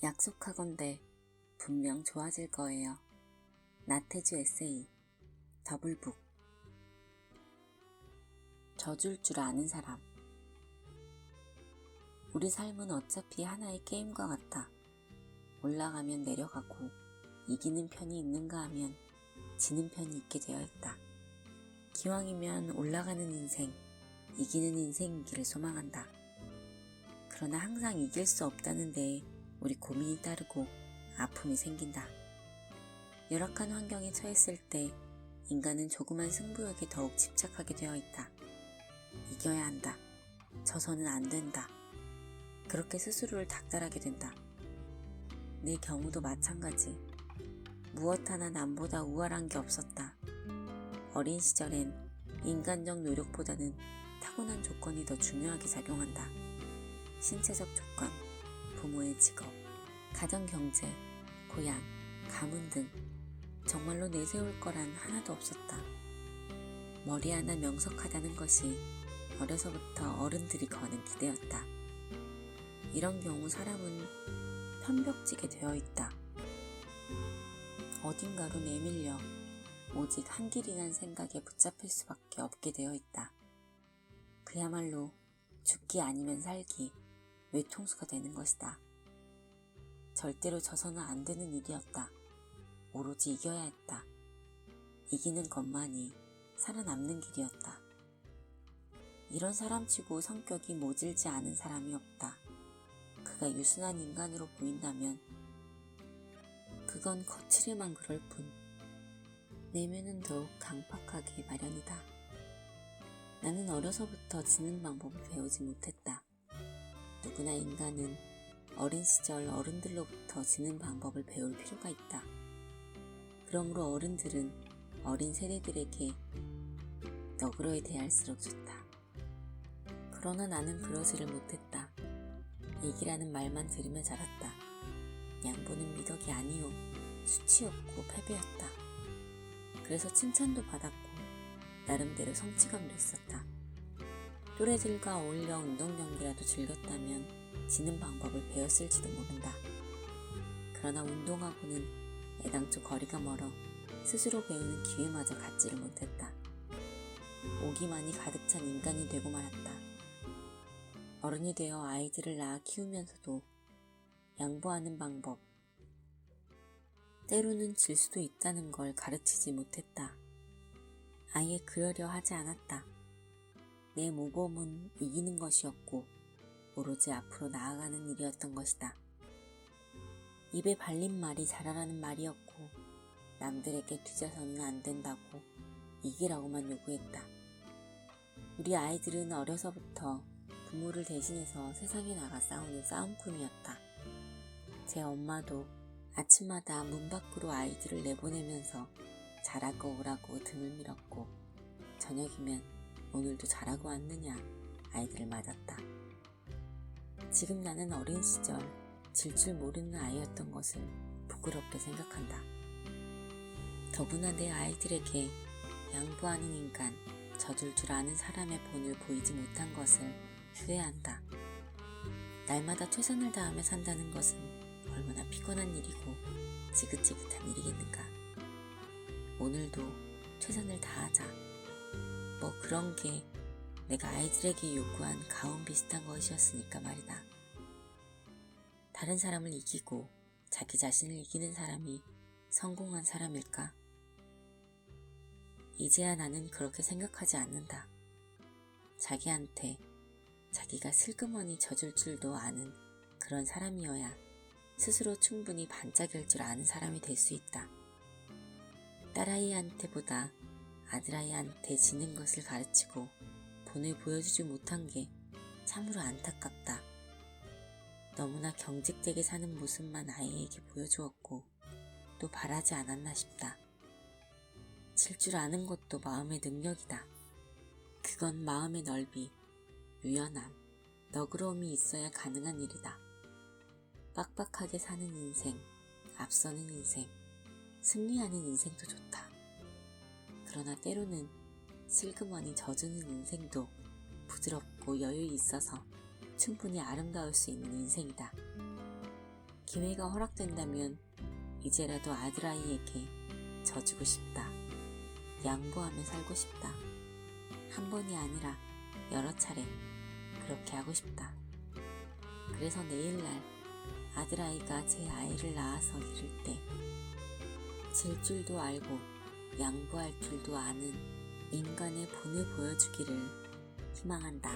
약속하건대 분명 좋아질 거예요. 나태주 에세이 더블북 져줄 줄 아는 사람 우리 삶은 어차피 하나의 게임과 같아. 올라가면 내려가고 이기는 편이 있는가 하면 지는 편이 있게 되어 있다. 기왕이면 올라가는 인생, 이기는 인생이기를 소망한다. 그러나 항상 이길 수 없다는 데에 우리 고민이 따르고 아픔이 생긴다. 열악한 환경에 처했을 때 인간은 조그만 승부욕에 더욱 집착하게 되어 있다. 이겨야 한다. 져서는 안 된다. 그렇게 스스로를 닥달하게 된다. 내 경우도 마찬가지. 무엇 하나 남보다 우월한 게 없었다. 어린 시절엔 인간적 노력보다는 타고난 조건이 더 중요하게 작용한다. 신체적 조건, 부모의 직업, 가정 경제, 고향, 가문 등 정말로 내세울 거란 하나도 없었다. 머리 하나 명석하다는 것이 어려서부터 어른들이 거는 기대였다. 이런 경우 사람은 편벽지게 되어 있다. 어딘가로 내밀려 오직 한 길이란 생각에 붙잡힐 수밖에 없게 되어 있다. 그야말로 죽기 아니면 살기, 외통수가 되는 것이다. 절대로 져서는 안 되는 일이었다. 오로지 이겨야 했다. 이기는 것만이 살아남는 길이었다. 이런 사람치고 성격이 모질지 않은 사람이 없다. 그가 유순한 인간으로 보인다면 그건 거칠에만 그럴 뿐 내면은 더욱 강팍하게 마련이다. 나는 어려서부터 지는 방법을 배우지 못했다. 누구나 인간은 어린 시절 어른들로부터 지는 방법을 배울 필요가 있다. 그러므로 어른들은 어린 세대들에게 너그러이 대할수록 좋다. 그러나 나는 그러지를 못했다. 얘기라는 말만 들으며 자랐다. 양보는 미덕이 아니오. 수치였고 패배였다. 그래서 칭찬도 받았고 나름대로 성취감도 있었다. 또래들과 어울려 운동 경기라도 즐겼다면 지는 방법을 배웠을지도 모른다. 그러나 운동하고는 애당초 거리가 멀어 스스로 배우는 기회마저 갖지를 못했다. 오기만이 가득 찬 인간이 되고 말았다. 어른이 되어 아이들을 낳아 키우면서도 양보하는 방법, 때로는 질 수도 있다는 걸 가르치지 못했다. 아예 그러려 하지 않았다. 내 모범은 이기는 것이었고, 오로지 앞으로 나아가는 일이었던 것이다. 입에 발린 말이 잘하라는 말이었고, 남들에게 뒤져서는 안 된다고 이기라고만 요구했다. 우리 아이들은 어려서부터 부모를 대신해서 세상에 나가 싸우는 싸움꾼이었다. 제 엄마도 아침마다 문 밖으로 아이들을 내보내면서 자라고 오라고 등을 밀었고 저녁이면 오늘도 자라고 왔느냐 아이들을 맞았다. 지금 나는 어린 시절 질 줄 모르는 아이였던 것을 부끄럽게 생각한다. 더구나 내 아이들에게 양보하는 인간, 져줄 줄 아는 사람의 본을 보이지 못한 것을 후회한다. 날마다 최선을 다하며 산다는 것은 얼마나 피곤한 일이고 지긋지긋한 일이겠는가. 오늘도 최선을 다하자. 뭐 그런 게 내가 아이들에게 요구한 가온 비슷한 것이었으니까 말이다. 다른 사람을 이기고 자기 자신을 이기는 사람이 성공한 사람일까? 이제야 나는 그렇게 생각하지 않는다. 자기한테 자기가 슬그머니 져줄 줄도 아는 그런 사람이어야 스스로 충분히 반짝일 줄 아는 사람이 될 수 있다. 딸아이한테보다 아들아이한테 지는 것을 가르치고 본을 보여주지 못한 게 참으로 안타깝다. 너무나 경직되게 사는 모습만 아이에게 보여주었고 또 바라지 않았나 싶다. 질줄 아는 것도 마음의 능력이다. 그건 마음의 넓이, 유연함, 너그러움이 있어야 가능한 일이다. 빡빡하게 사는 인생, 앞서는 인생, 승리하는 인생도 좋다. 그러나 때로는 슬그머니 져주는 인생도 부드럽고 여유 있어서 충분히 아름다울 수 있는 인생이다. 기회가 허락된다면 이제라도 아들아이에게 져주고 싶다. 양보하며 살고 싶다. 한 번이 아니라 여러 차례 그렇게 하고 싶다. 그래서 내일날 아들아이가 제 아이를 낳아서 이를 때, 질 줄도 알고 양보할 줄도 아는 인간의 본을 보여주기를 희망한다.